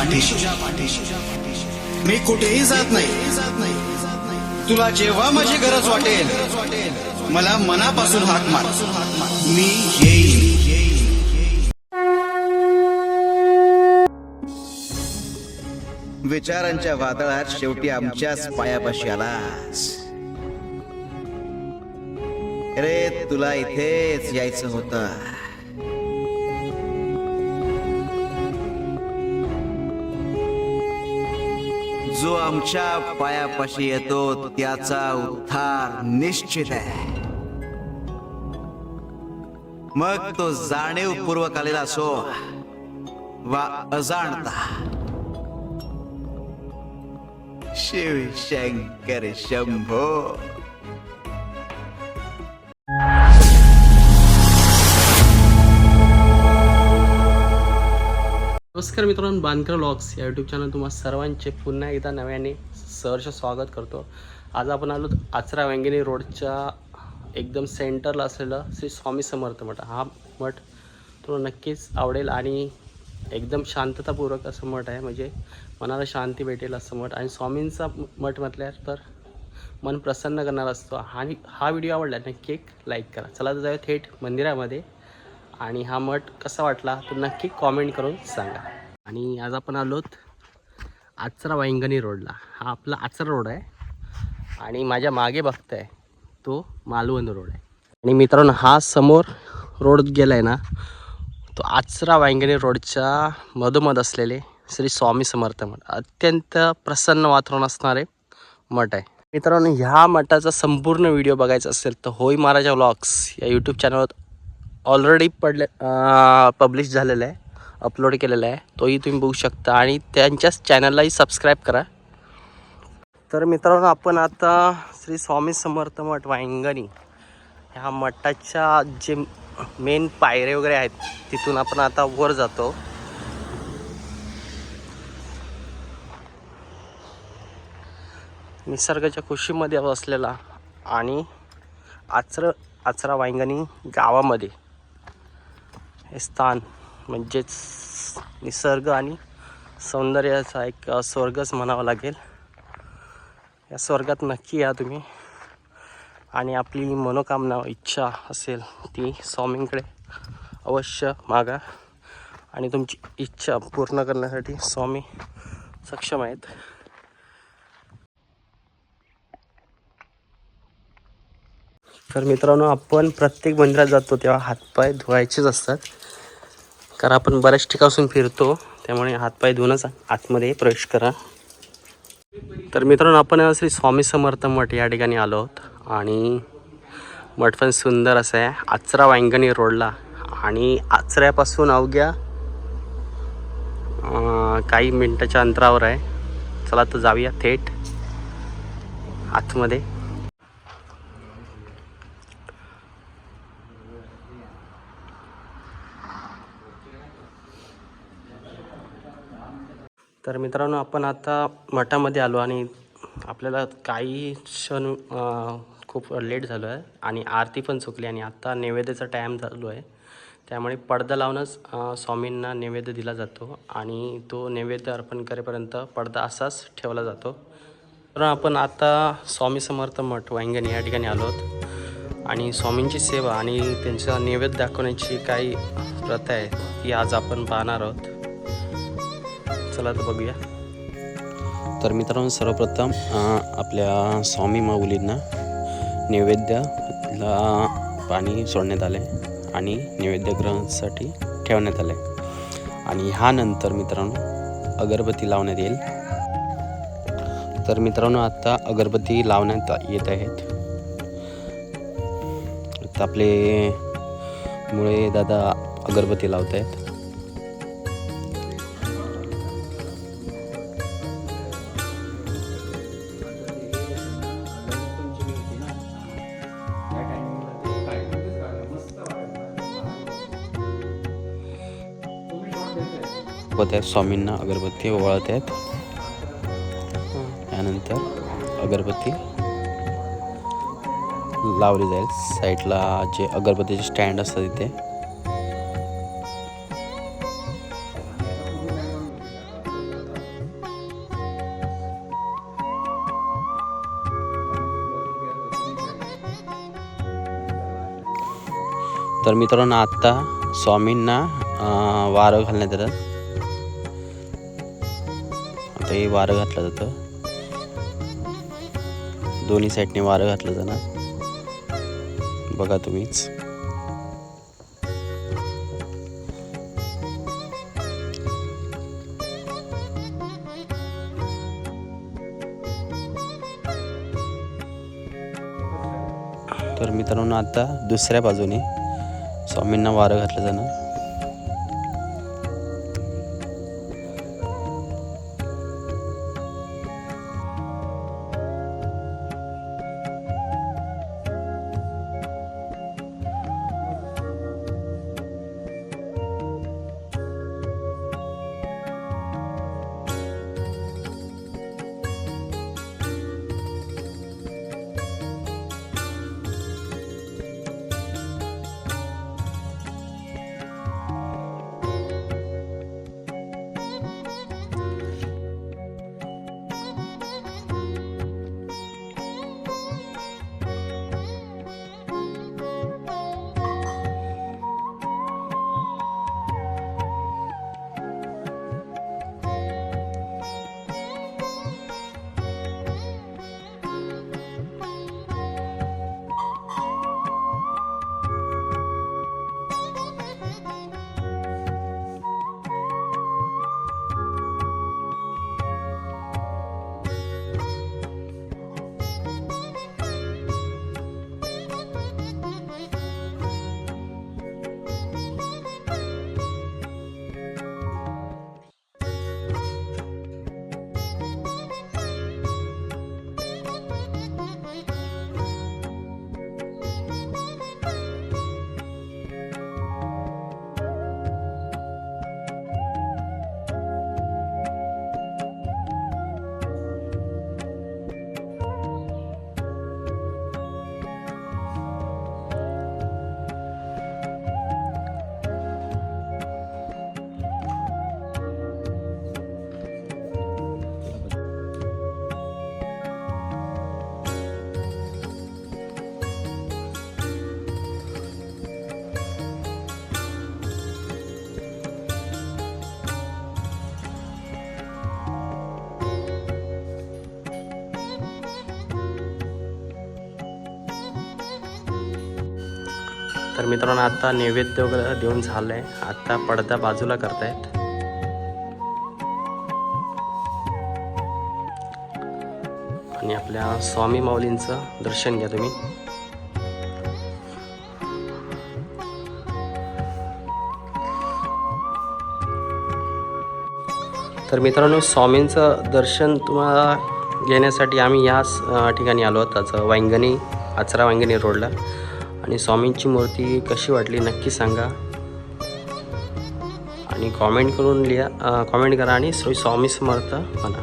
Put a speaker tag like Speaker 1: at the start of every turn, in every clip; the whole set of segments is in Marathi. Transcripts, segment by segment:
Speaker 1: पाठीशी. मी कुठेही जात नाही. तुला जेव्हा माझी गरज वाटेल मला मनापासून हाक मार. मी येईल
Speaker 2: विचारांच्या वादळात शेवटी आमच्याच पायापाशी आलास. रे तुला इथेच यायचं होतं. जो आमच्या पायापाशी येतो त्याचा उद्धार निश्चित आहे. मग तो जाणीवपूर्वक आलेला असो वा अजाणता. शिव शंकर शंभो.
Speaker 3: नमस्कार मित्रांनो बांधकर लॉक्स या यूट्यूब चॅनल तुम्हा सर्वांचे पुन्हा एकदा नव्याने सहर्ष स्वागत करतो. आज आपण आलो आचरा वेंगिनी रोडच्या एकदम सेंटरला असलेलं श्री स्वामी समर्थ मठ. हा मठ तुला नक्कीच आवडेल आणि एकदम शांततापूर्वक असं मठ आहे. म्हणजे मनाला शांती भेटेल असं मठ. आणि स्वामींचा मठ म्हटल्यावर तर मन प्रसन्न करणारा असतो. आणि हा व्हिडिओ आवडला नक्की एक लाईक करा. चला तर जाऊया थेट मंदिरामध्ये. आणि हा मठ कसा वाटला तो नक्की कॉमेंट करून सांगा. आणि आज आपण आलोत आचरा वांगणी रोडला हा आपला आचरा रोड आहे. आणि माझ्या मागे बघताय तो मालवण रोड आहे. आणि मित्रांनो हा समोर रोड गेला आहे ना तो आचरा वांगणी रोडच्या मधोमध असलेले श्री स्वामी समर्थ मठ. अत्यंत प्रसन्न वातावरण असणारे मठ आहे. मित्रांनो ह्या मठाचा संपूर्ण व्हिडिओ बघायचा असेल तर होई महाराजा व्लॉग्स या यूट्यूब चॅनलवर ऑलरेडी पडले पब्लिश झालेला आहे अपलोड केलेला आहे. तोही तुम्ही बघू शकता आणि त्यांच्याच चॅनललाही सबस्क्राईब करा. तर मित्रांनो आपण आता श्री स्वामी समर्थ मठ वाईंगणी ह्या मठाच्या जे मेन पायरे वगैरे आहेत तिथून आपण आता वर जातो. निसर्गाच्या खुशीमध्ये असलेला आणि आचर आचरा वाईंगणी गावामध्ये. हे स्थान म्हणजेच निसर्ग आणि सौंदर्याचा एक स्वर्गच म्हणावा लागेल. या स्वर्गात नक्की या तुम्ही. आणि आपली मनोकामना इच्छा असेल ती स्वामींकडे अवश्य मागा. आणि तुमची इच्छा पूर्ण करण्यासाठी स्वामी सक्षम आहेत. तर मित्रांनो आपण प्रत्येक मंदिरात जातो तेव्हा हातपाय धुवायचेच असतात. कारण आपण बऱ्याच ठिकाणून फिरतो त्यामुळे हातपाय धुवूनच आतमध्ये प्रवेश करा. तर मित्रांनो आपण श्री स्वामी समर्थ मठ या ठिकाणी आलो आहोत आणि मठ पण सुंदर असं आहे. आचरा वांगणी रोडला. आणि आचऱ्यापासून अवघ्या काही मिनटाच्या अंतरावर आहे. चला तर जाऊया थेट आतमध्ये. तर मित्रांनो आपण आता मठामध्ये आलो आणि आपल्याला काही क्षण खूप लेट झालो आहे आणि आरती पण चुकली आणि आत्ता नैवेद्याचा टाईम चालू आहे. त्यामुळे पडदा लावूनच स्वामींना नैवेद्य दिला जातो आणि तो नैवेद्य अर्पण करेपर्यंत पडदा असाच ठेवला जातो. तर आपण आता स्वामी समर्थ मठ वांगणी या ठिकाणी आलो आहोत आणि स्वामींची सेवा आणि त्यांचा नैवेद्य दाखवण्याची काही प्रथा आहे ती आज आपण पाहणार आहोत. चला तर बघूया. तर मित्रांनो सर्वप्रथम आपल्या स्वामी माऊलींना नैवेद्याला पाणी सोडण्यात आले आणि नैवेद्य ग्रहणासाठी ठेवण्यात आले आणि ह्यानंतर मित्रांनो अगरबत्ती लावण्यात येईल. तर मित्रांनो आता अगरबत्ती लावण्यात येत आहेत. आता आपले मुळे दादा अगरबत्ती लावत आहेत दाखवत आहेत स्वामींना अगरबत्ती ओवाळत आहेत. त्यानंतर अगरबत्ती लावली जाईल. साईडला जे अगरबत्तीचे स्टँड असतात तिथे तर मित्रांनो आत्ता स्वामींना वारं घालण्यात येतात. ते हे वारं घातलं जातं. दोन्ही साईडने वारं घातलं जाणार. बघा तुम्हीच. तर मित्रांनो आता दुसऱ्या बाजूने स्वामींना वारं घातलं जाणार. मित्रांनो आता नैवेद्य वगैरे देऊन झालं आहे आता पडदा बाजूला करतायत. आणि आपल्या स्वामी माऊलींचं दर्शन घ्या तुम्ही. तर मित्रांनो स्वामींचं दर्शन तुम्हाला घेण्यासाठी आम्ही याच ठिकाणी आलो आहोत त्याचं वांगणी आचरा वांगणी रोडला. आणि स्वामींची मूर्ती कशी वाटली नक्की सांगा. आणि कॉमेंट करून लिहा कॉमेंट करा आणि श्री स्वामी समर्थ म्हणा.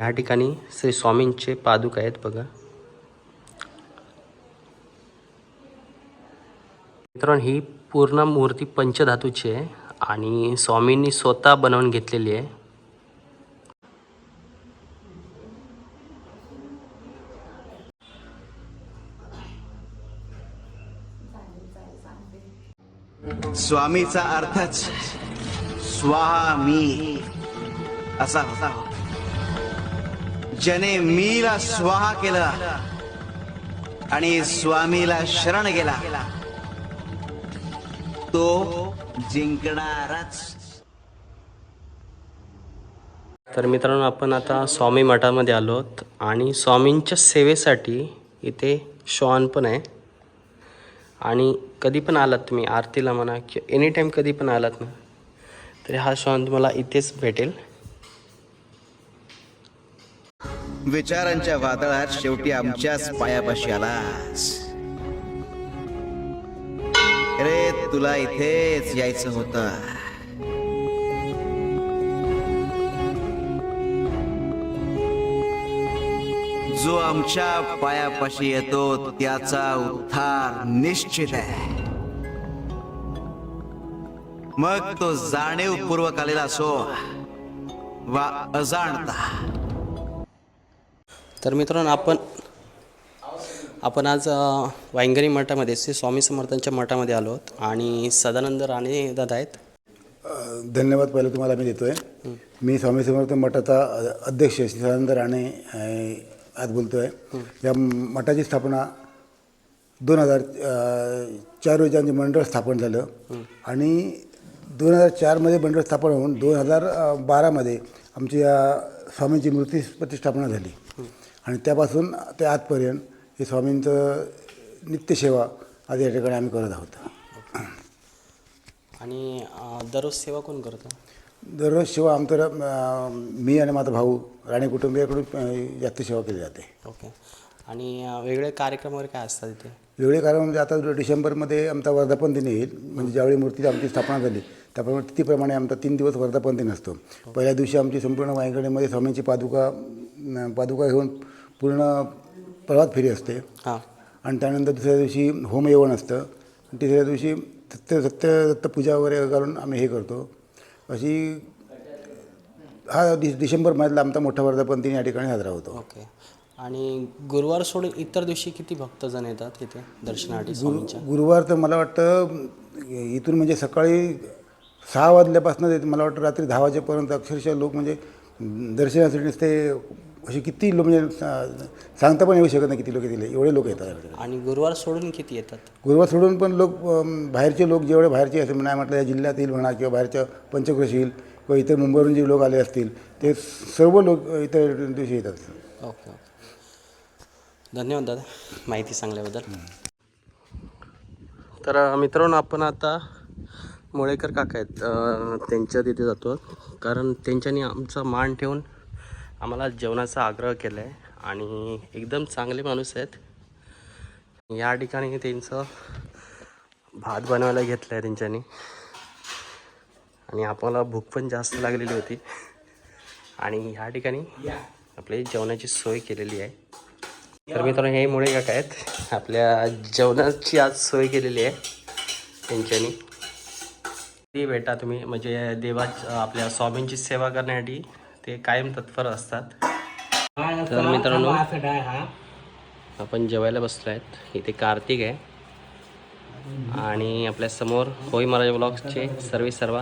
Speaker 3: ह्या ठिकाणी श्री स्वामींचे पादुक आहेत बघा. मित्रांनो ही पूर्ण मूर्ती पंचधातूची आहे आणि स्वामींनी स्वतः बनवून घेतलेली आहे.
Speaker 1: स्वामीचा अर्थच स्वाहा मी असा होता. ज्याने मीला स्वाहा केला आणि स्वामीला शरण गेला तो जिंकणारच.
Speaker 3: तर मित्रांनो आपण आता स्वामी मठामध्ये आलो आहोत आणि स्वामींच्या सेवेसाठी इथे श्वान पण आहे. आणि कधी पण आलात तुम्ही आरतीला म्हणा किंवा एनी टाईम कधी पण आलात ना तरी हा श्वान तुम्हाला इथेच भेटेल.
Speaker 2: विचारांच्या वादळात शेवटी आमच्याच पायापाशी आलास. रे तुला इथेच यायचं होतं. जो आमच्या पायापाशी येतो त्याचा उद्धार निश्चित आहे. मग तो जाणीवपूर्वक आलेला असो वा अजाणता.
Speaker 3: तर मित्रांनो आपण आपण आज वांगणी मठामध्ये श्री स्वामी समर्थांच्या मठामध्ये आलो आहोत आणि सदानंद राणे दादा आहेत.
Speaker 4: धन्यवाद. पहिलं तुम्हाला मी देतो आहे मी स्वामी समर्थ मठाचा अध्यक्ष श्री सदानंद राणे आज बोलतो आहे या मठाची स्थापना दोन हजार चार रोजी आमचे मंडळ स्थापन झालं. आणि दोन हजार चारमध्ये मंडळ स्थापन होऊन दोन हजार बारामध्ये आमची या स्वामींची मूर्ती प्रतिष्ठापना झाली. आणि त्यापासून ते आजपर्यंत हे स्वामींचं नित्यसेवा आज या ठिकाणी आम्ही करत आहोत.
Speaker 3: आणि दररोज सेवा कोण करतो?
Speaker 4: दररोज सेवा आमचं अं, मी आणि माझा भाऊ राणे कुटुंबियाकडून जास्त सेवा केली जाते.
Speaker 3: ओके. आणि अ, वेगळे कार्यक्रम वगैरे काय असतात इथे?
Speaker 4: वेगळे कारण म्हणजे आता जो डिसेंबरमध्ये आमचा वर्धापन दिन येईल. म्हणजे ज्यावेळी मूर्ती आमची स्थापना झाली त्याप्रमाणे तिथीप्रमाणे आमचा तीन दिवस वर्धापन दिन असतो. पहिल्या दिवशी आमची संपूर्ण वायगडीमध्ये स्वामींची पादुका अं, पादुका घेऊन पूर्ण प्रभात फेरी असते.
Speaker 3: हां.
Speaker 4: आणि त्यानंतर दुसऱ्या दिवशी होमयवन असतं. आणि तिसऱ्या दिवशी सत्य सत्य दत्त पूजा वगैरे करून आम्ही हे करतो. अशी हा डि डिसेंबरमधला आमचा मोठा वर्धापन दिन या ठिकाणी साजरा होतो.
Speaker 3: ओके. आणि गुरुवार सोडून इतर दिवशी किती भक्तजण येतात इथे दर्शनासाठी स्वामींच्या?
Speaker 4: गुरुवार तर मला वाटतं इथून म्हणजे सकाळी सहा वाजल्यापासून ते मला वाटतं रात्री दहा वाजेपर्यंत अक्षरशः लोक म्हणजे दर्शनासाठी नुसते असे किती लोक म्हणजे सांगता पण येऊ शकत नाही किती लोक येतील एवढे लोक येतात.
Speaker 3: आणि गुरुवार सोडून किती येतात?
Speaker 4: गुरुवार सोडून पण लोक बाहेरचे लोक जेवढे बाहेरचे असतील नाही म्हटलं या जिल्ह्यातील म्हणा किंवा बाहेरच्या पंचक्रोशील किंवा इतर मुंबईवरून जे लोक आले असतील ते सर्व लोक इतर दिवशी येतात.
Speaker 3: Okay okay. धन्यवाद दादा माहिती सांगल्याबद्दल. तर मित्रांनो आपण आता मोळेकर काका आहेत. त्यांच्या तिथे जातो. कारण त्यांच्यानी आमचा मान ठेवून आम्हाला जेवणाचा आग्रह केला आहे आणि एकदम चांगले माणूस आहेत. या ठिकाणी त्यांचं भात बनवायला घेतलं आहे त्यांच्यानी. आणि आपल्याला भूक पण जास्त लागलेली होती. आणि ह्या ठिकाणी आपली जेवणाची सोय केलेली आहे. तर मित्रांनो हे मुळे काका आहेत? आपल्या जेवणाची आज सोय केलेली आहे त्यांच्यानी. ती बेटा तुम्ही म्हणजे देवा आपल्या स्वामींची सेवा करण्यासाठी ते कायम तत्पर असतात. तर मित्रांनो आपण जेवायला बसलो आहेत. इथे कार्तिक आहे. आणि आपल्यासमोर होई महाराज ब्लॉग्सचे सर्व सर्व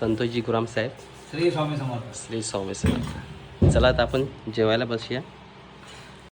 Speaker 3: संतोषजी गुराम साहेब.
Speaker 5: श्री स्वामी समर्थ.
Speaker 3: श्री स्वामी समर्थ. चला आता आपण जेवायला बसूया.